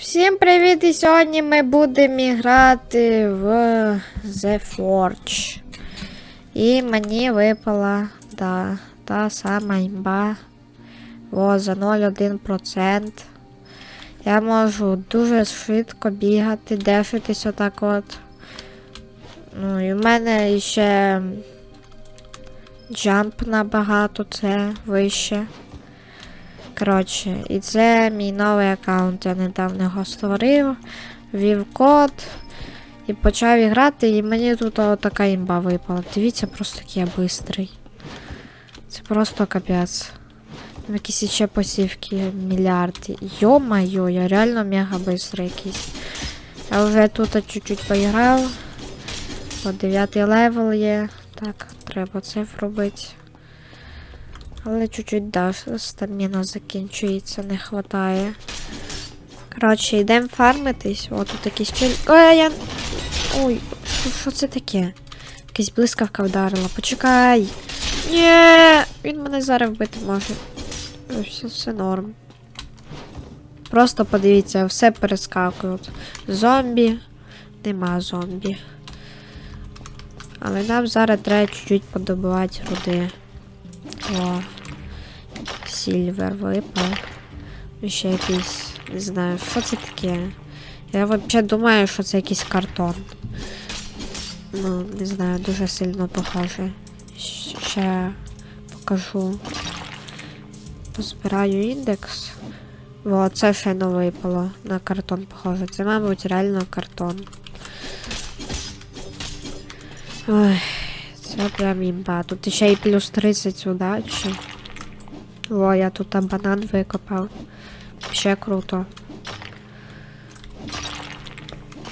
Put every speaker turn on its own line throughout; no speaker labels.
Всім привіт! І сьогодні ми будемо грати в The Forge. І мені випала да, та сама імба. О, за 0,1%. Я можу дуже швидко бігати, дешитись отак от. Ну і в мене ще джамп набагато це вище. Коротше, і це мій новий аккаунт. Я недавно його створив, ввів код і почав грати, і мені тут така імба випала. Дивіться, просто який я бистрий. Це просто капець. Там якісь ще посівки мільярди. Йо-майо, я реально мега бистрий якийсь. Я вже тут чуть-чуть поіграв. От 9 левел є. Так, треба це робити. Але чуть-чуть да, стаміна закінчується, не хватає. Коротше, йдемо фармитись. О, тут якийсь чель. Ой, я. Ой, що, це таке? Якась блискавка вдарила. Почекай. Ні, він мене зараз вбити може. Все, все норм. Просто подивіться, все перескакують. Зомбі. Нема зомбі. Але нам зараз треба чуть-чуть подобувати руди. О, Сільвер випав. Ще якийсь. Не знаю, що це таке. Я взагалі думаю, що це якийсь картон. Ну, не знаю, дуже сильно похоже. Ще покажу. Позбираю індекс. О, це ще не випало. На картон похоже. Це, мабуть, реально картон. Ой. Це прям імба. Тут ще й плюс 30 удачі. О, я тут там банан викопав. Ще круто.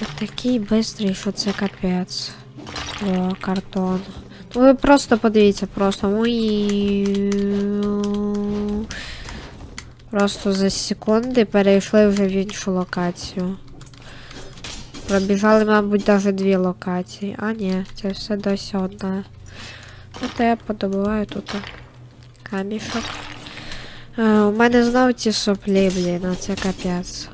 Я такий бистрий, що це капець. О, картон. Ну ви просто подивіться, просто. Просто за секунди перейшли вже в іншу локацію. Пробіжали, мабуть, навіть дві локації. А, ні, це все досі одна. То я подобуваю тут камішок. Е, у мене знов ці соплі, блін, а це капець.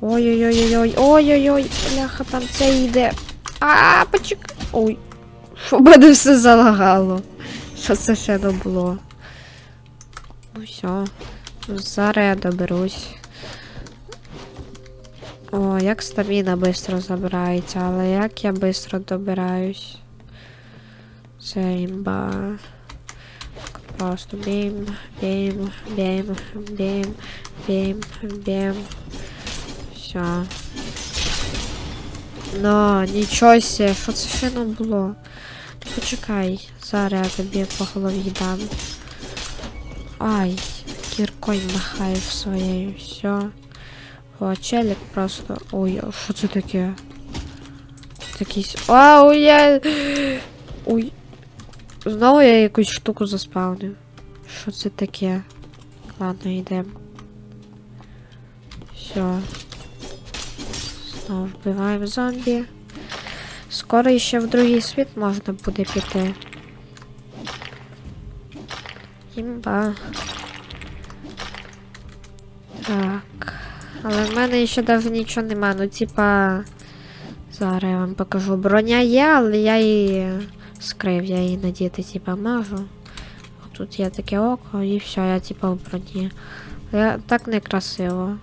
Ой-ой-ой-ой-ой. Ой-ой-ой, бляха, там це йде. А, почекай. Ой. У мене все залагало. Що це ще не було? Ну все. Зараз я доберусь. Як стаміна швидко забирається, але як я швидко добираюсь. Це імба. Просто бім, бім, бім, бім, бім, бім. Все. Ну, нічого себе, що це ще не було? Почекай, зараз я тобі по голові дам. Ай, кіркою махаю своєю, все. О, челік просто. Ой, що це таке? Такий. Ау, я. Ой. Знову я якусь штуку заспавнив. Що це таке? Ладно, йдемо. Все. Знову вбиваємо зомбі. Скоро ще в другий світ можна буде піти. Імба. Так. Але в мене ще навіть нічого нема. Ну, типа. Зараз я вам покажу. Броня є, але я її скрив, я її надіти, типа, можу. Тут є таке око і все, я типа в броні. Я так некрасиво.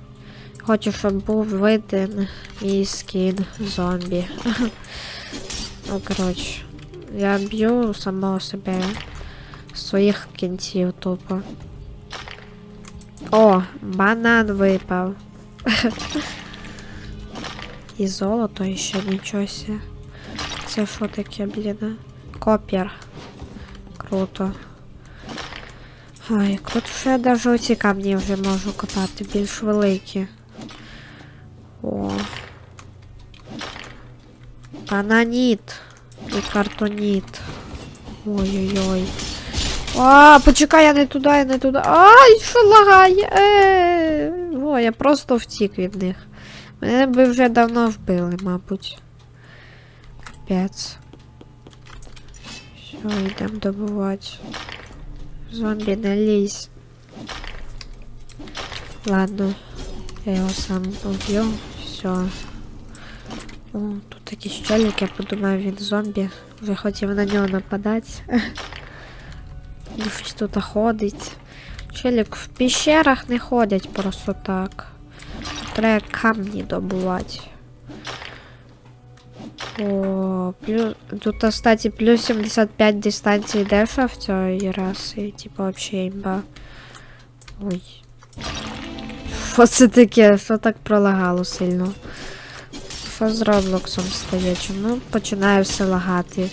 Хочу, щоб був виден мій скін зомбі. ну, коротше. Я б'ю самого себе своїх кінців тупо. О, банан випав. І золото ще нічого. Це що таке, блін? Копір. Круто. Ой, круто, що я навіть оці камні вже можу копати, більш великі. О. Бананіт. І картоніт. Ой-ой-ой. А, почекай, я не туди, я не туди. Ай, що лагає? Е, О, я просто втік від них. Мене би вже давно вбили, мабуть. Капець. Все, йдемо добувати. Зомбі не лізь. Ладно. Я його сам уб'ю. Все. О, тут якийсь челік, я подумаю, він зомбі. Вже хотів на нього нападати. Щось тут ходить. Челік в піщерах не ходять просто так. Треба камні добувати. О, плюс... Тут, кстати, плюс 75 дистанції дефа в цій раси. Типа вообще імба. Ой. Що таке? Що так пролагало сильно? Що з Роблоксом стає? Чому починає все лагати?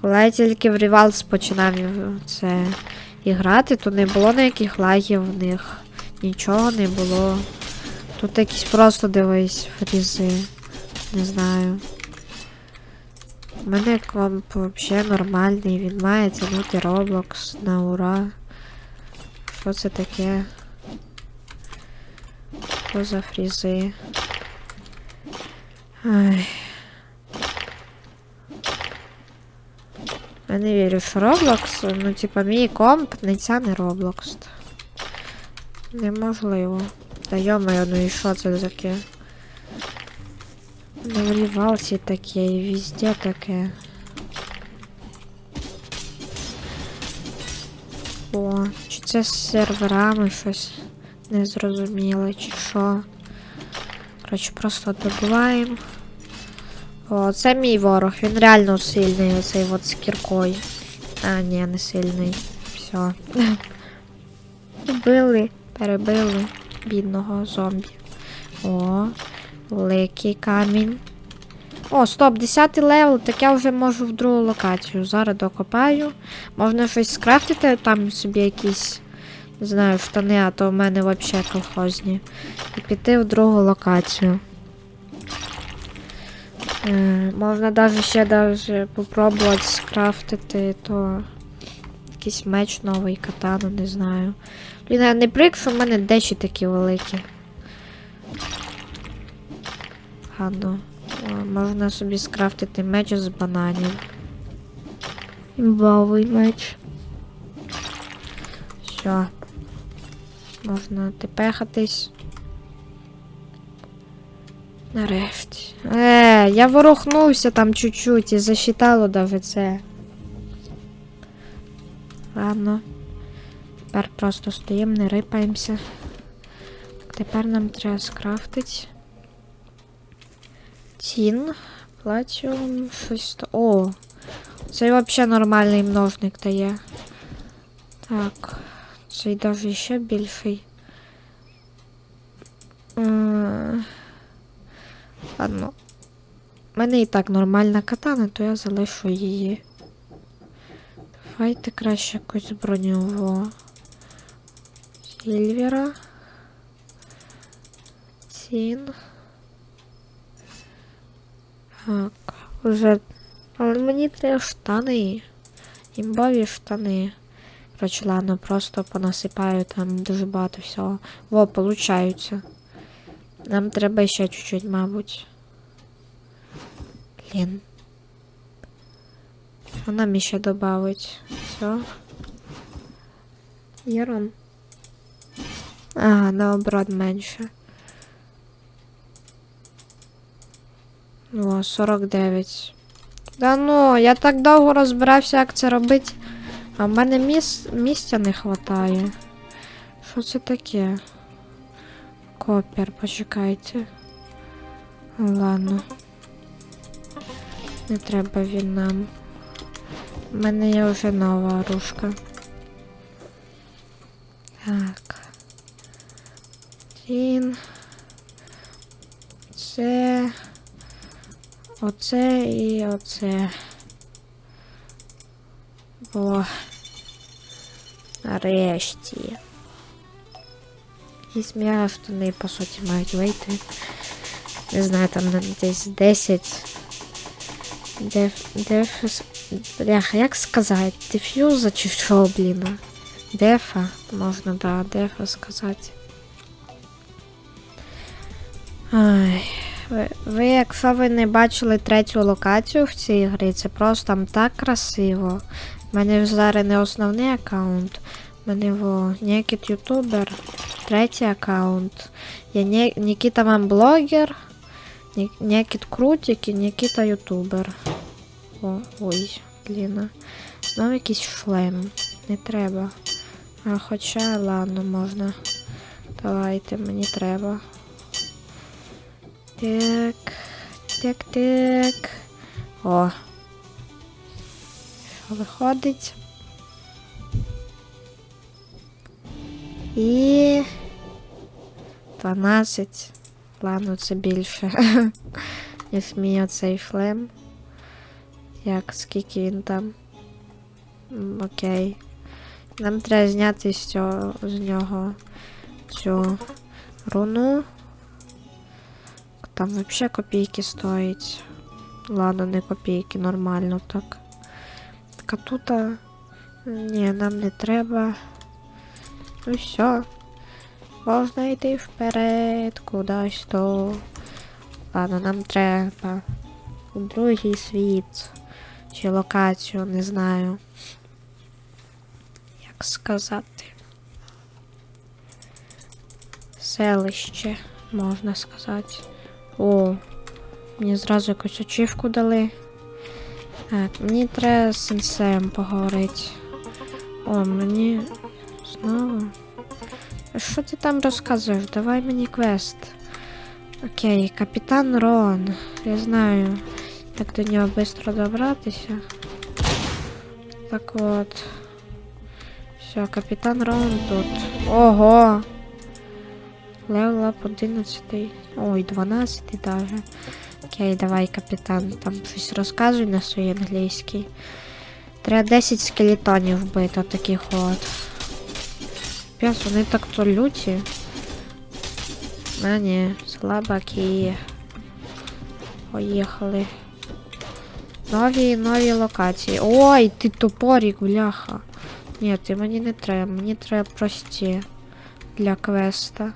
Коли я тільки в Rivals починав це і грати, то не було ніяких лагів в них. Нічого не було. Тут якісь просто дивись фрізи. Не знаю. У мене комп взагалі нормальний, він має тягнути Roblox на ура. Що це таке? Що за фрізи? Ай. Я не вірю, що Roblox, ну типа мій комп не тягне Roblox. Неможливо. Та йомаю, ну і що це таке? Ну, в рівалці таке, і везде таке. О, чи це з серверами щось незрозуміле, чи що. Коротше, просто добуваємо. О, це мій ворог, він реально сильний, оцей от з кіркою. А, ні, не сильний. Все. Убили, перебили бідного зомбі. О, великий камінь. О, стоп, 10 левел, так я вже можу в другу локацію. Зараз докопаю. Можна щось скрафтити, там собі якісь, не знаю, штани, а то в мене взагалі колхозні. І піти в другу локацію. Е, можна навіть ще даже попробувати скрафтити, то якийсь меч новий, катану, не знаю. Блін, я не прик, що в мене дечі такі великі. Ладно. О, можна собі скрафтити меч з бананів. Імбовий меч. Все. Можна тепехатись. Нарешті. Е, я ворухнувся там чуть-чуть і засчитало даже це. Ладно. Тепер просто стоїмо, не рипаємося. Тепер нам треба скрафтити. Тін. Платіум, щось. О! Це взагалі нормальний множник дає. Так. Цей даже ще більший. Ладно. У мене і так нормальна катана, то я залишу її. Давайте краще якусь броньову. Сільвера. Тін. Так, вже. Але мені треба штани. Імбові штани. Короче, ладно, просто понасипаю там дуже багато всього. Во, получаються. Нам треба ще чуть-чуть, мабуть. Блін. Що нам ще добавить? Все. Єрон. Ага, наоборот менше. О, 49. Да ну, я так довго розбирався, як це робити. А в мене міс... місця не вистачає. Що це таке? Копір, почекайте. Ладно. Не треба він нам. У мене є вже нова оружка. Так. Він. Це. Оце і оце. О. Нарешті. Якісь м'яга штани, по суті, мають вийти. Не знаю, там десь 10. Деф... Деф... Бляха, як сказати? Дефюза чи що, блін? Дефа, можна, да, дефа сказати. Ай. Ви, ви, якщо ви не бачили третю локацію в цій грі, це просто там так красиво. У мене зараз не основний аккаунт. У мене во ніякий ютубер. Третій аккаунт. Є Ні- Нікіта Мемблогер, Ні- Нікіт Крутік і Нікіта Ютубер. О, ой, Ліна. Знову якийсь шлем. Не треба. А хоча, ладно, можна. Давайте, мені треба. Так. Так, так. О. Що виходить? І. 12. Ладно, це більше. Ніж мій оцей шлем. Як, скільки він там? Окей. Нам треба зняти з, цього, з нього цю руну. Там взагалі копійки стоїть. Ладно, не копійки, нормально так. Так а тут. а, Ні, нам не треба. Ну все. Можна йти вперед, кудись то. Ладно, нам треба. У другий світ. Чи локацію, не знаю. Як сказати. Селище, можна сказати. О, мені зразу якусь очівку дали. Так, мені треба з сенсеєм поговорити. О, мені знову. Що ти там розказуєш? Давай мені квест. Окей, капітан Рон. Я знаю, як до нього швидко добратися. Так от. Все, капітан Рон тут. Ого! Левел ап 11. Ой, 12 даже. Окей, давай, капітан, там щось розказуй на своїй англійській. Треба 10 скелетонів вбити, таких от. Пес, вони так то люті. А, ні, слабаки. Поїхали. Нові, нові локації. Ой, ти топорик, бляха. Ні, ти мені не треба, мені треба прості для квеста.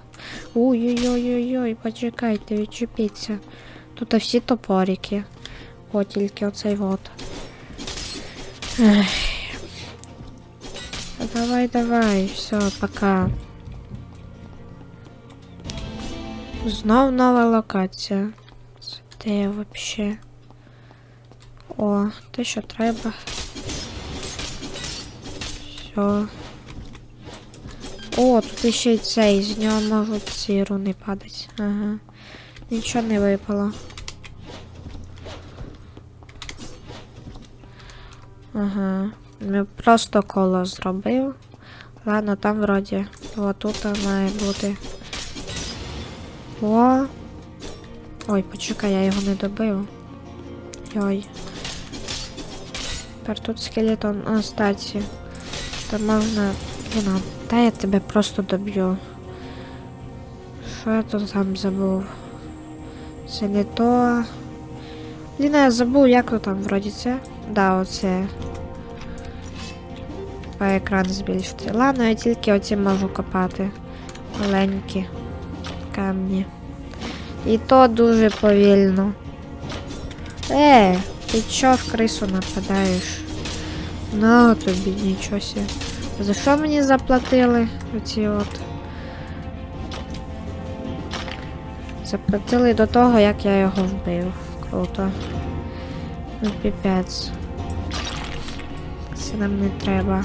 Ой-ой-ой-ой-ой, почекайте, відчепіться. Тут всі топорики. О, тільки оцей вот. Ех. Давай, давай, все, пока. Знов нова локація. Це вообще? О, те, що треба. Все. О, тут ще й цей, з нього можуть ці руни падати. Ага. Нічого не випало. Ага. Ну, просто коло зробив. Ладно, там вроді. О, тут має бути. О. Ой, почекай, я його не добив. Йой. Тепер тут скелетон. А, статі. То можна. Блін, та я тебе просто доб'ю. Що я тут там забув? Це не то. Блін, я забув, як то там вроді це. Да, оце. По екран збільшити. Ладно, я тільки оці можу копати. Маленькі камні. І то дуже повільно. Е, ти чо в крису нападаєш? На тобі нічого сі. За що мені заплатили оці от? Заплатили до того, як я його вбив. Круто. Ну, піпець. Це нам не треба.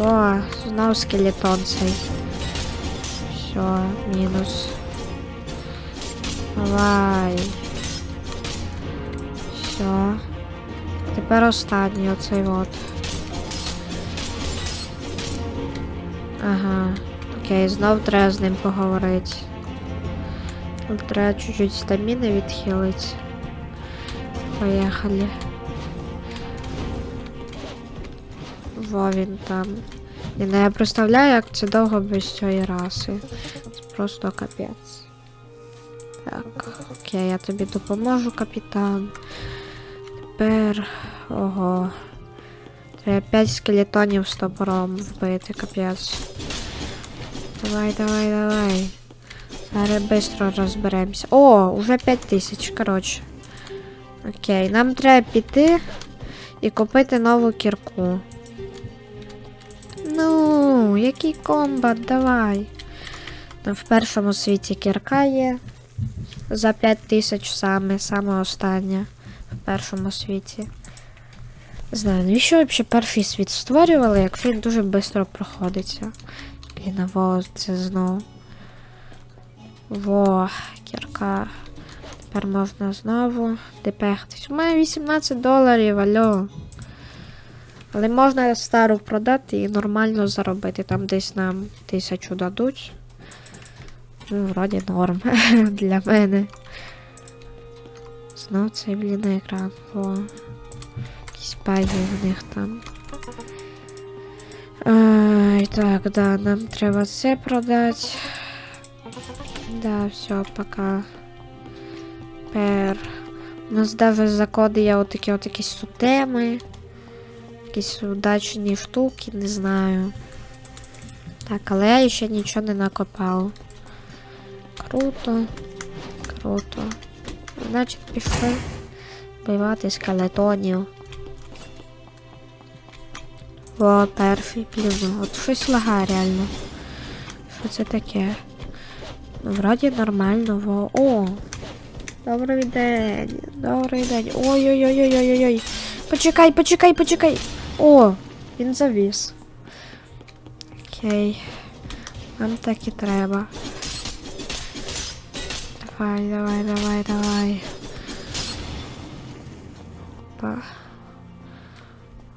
О, знову скелетон цей. Все, мінус. Давай. Все. Тепер останній оцей от. Ага. Окей, знов треба з ним поговорити. Треба чуть-чуть стаміни відхилити. Поїхали. Во він там. І не я представляю, як це довго без цієї раси. Це просто капець. Так, окей, я тобі допоможу, капітан. Тепер. Ого. Треба 5 скелетонів з топором вбити, капець. Давай, давай, давай. Зараз швидко розберемося. О, уже 5 тисяч, коротше. Окей, нам треба піти і купити нову кірку. Ну, який комбат, давай. Там в першому світі кірка є. За 5 тисяч саме, саме остання в першому світі. Не знаю, навіщо взагалі перший світ створювали, якщо він дуже швидко проходиться. Блін, а во, це знову. Во, кірка. Тепер можна знову депехтись. У мене 18 доларів, альо. Але можна стару продати і нормально заробити. Там десь нам тисячу дадуть. Ну, вроді норм для мене. Знов цей блін екран. О. Якісь баги в них там. Ай, так, да, нам треба це продати. Да, все, пока. Пер. У нас даже за коди є отакі от якісь сутеми. Якісь удачні штуки, не знаю. Так, але я ще нічого не накопав. Круто. Круто. Значить, пішли вбивати скелетонів. О, перший блін. От щось лагає реально. Що це таке? Вроді нормально, во. О! Добрий день. Добрий день. Ой-ой-ой-ой-ой-ой. Почекай, почекай, почекай. О, він завіс. Окей. Нам так і треба. Давай, давай, давай, давай. Опа.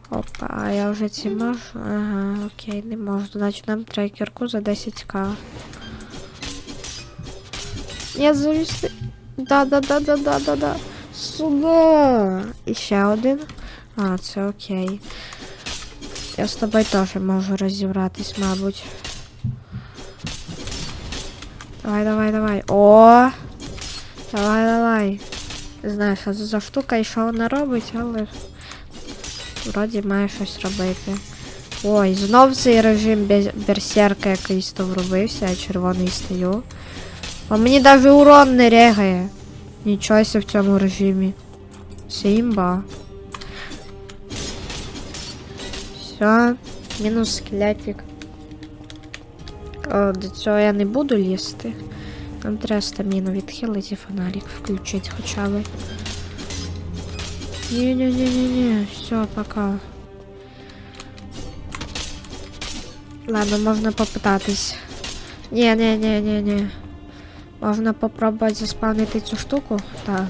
Опа, а я вже ці можу? Ага, окей, не можу. Значить нам треба кірку за 10к. Я завісти. Да, да, да, да, да, да, да. Сюда. І ще один. А, це окей. Я з тобою теж можу розібратись, мабуть. Давай, давай, давай. О! Давай, давай. Не знаю, що це за штука і що вона робить, але вроді має щось робити. Ой, знов цей режим берсерка якийсь то вробився, я червоний стою. А мені навіть урон не регає. Нічого в цьому режимі. Це імба. Все, мінус скелетик. О, до цього я не буду лізти. Нам треба стаміну відхилити і фонарик включити хоча б. Не-не-не-не-не, все, пока. Ладно, можна попитатись. Не-не-не-не-не. Можна попробувати заспавнити цю штуку. Так.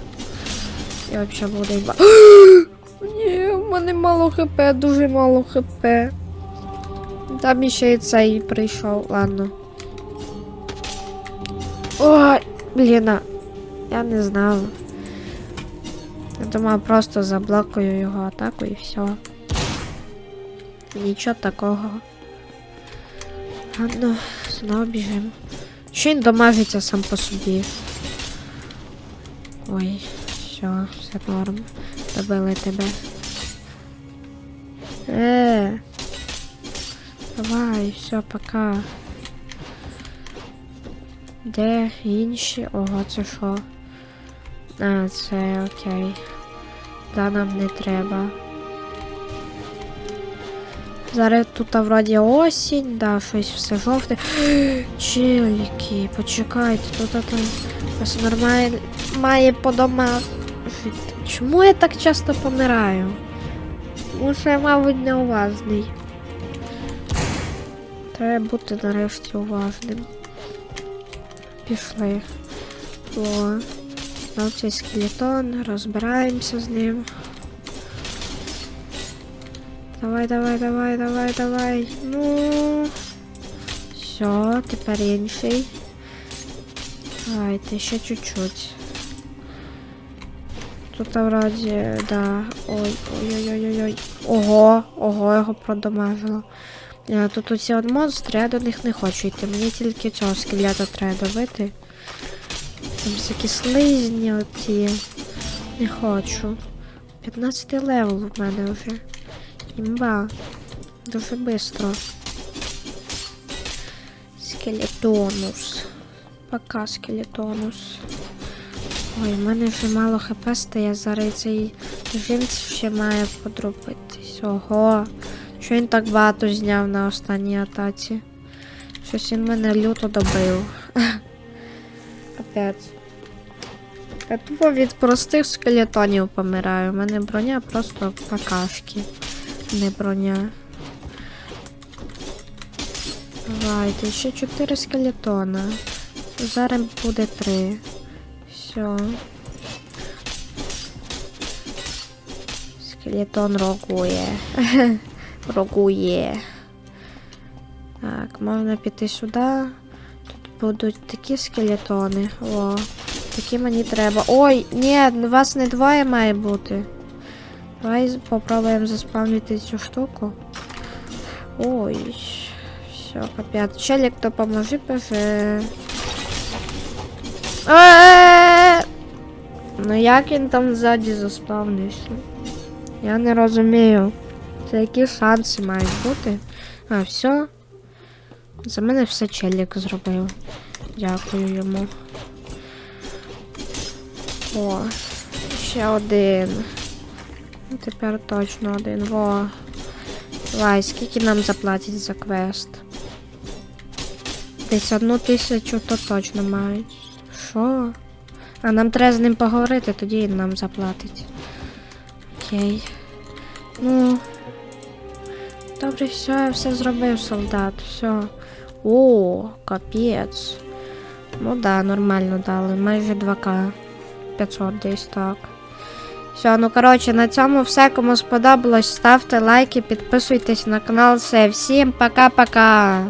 І взагалі буде. Ні, мене мало хп, дуже мало хп. Там іще і цей прийшов, ладно. Ой, блін, а я не знав. Я думаю, просто заблокую його атаку і все. Нічого такого. Ладно, знову біжимо. Що він домажиться сам по собі? Ой, все, все норм. Добили тебе. Е. Давай, все, пока. Де інші? Ого, це що? А, це окей. Да, нам не треба. Зараз тут вроді осінь, да, щось все жовте. Челіки, почекайте, тут там ось нормально має по домах. Чому я так часто помираю? Тому що я, мабуть, неуважний. Треба бути нарешті уважним. Пішли. О, знов цей скелетон, розбираємося з ним. Давай, давай, давай, давай, давай. Ну. Все, тепер інший. Давайте ще чуть-чуть. Тут вроді, да. Ой, ой-ой-ой-ой. Ого, ого, його продамажило. Е, Тут усі от монстри, я до них не хочу йти. Мені тільки цього скелета треба добити. Там всякі слизні оті. Не хочу. 15 левел в мене вже. Імба. Дуже швидко. Скелетонус. Пока скелетонус. Ой, в мене вже мало хп стає, зараз цей жінці ще має подробитись. Ого. Що він так багато зняв на останній атаці? Щось він мене люто добив. Капець. Я тупо від простих скелетонів помираю. У мене броня просто какашки. Не броня. Давайте, ще 4 скелетона. Зараз буде 3. Все. Скелетон рогує. рогує. Так, можна піти сюди. Тут будуть такі скелетони. О, такі мені треба. Ой, ні, вас не двоє має бути. Давай попробуємо заспавнити цю штуку. Ой. Все, капець. Челік, допоможи, боже. Е! Ну як він там ззаді заспавнився? Я не розумію. Це які шанси мають бути? А, все. За мене все челік зробив. Дякую йому. О, ще один. Тепер точно один. Во. Давай, скільки нам заплатять за квест? Десь одну тисячу то точно мають. Що? А нам треба з ним поговорити, тоді він нам заплатить. Окей. Ну. Добре, все, я все зробив, солдат. Все. О, капець. Ну да, нормально дали. Майже 2К. 500 десь так. Все, ну коротше, на цьому все. Кому сподобалось, ставте лайки, підписуйтесь на канал. Все, всім пока-пока.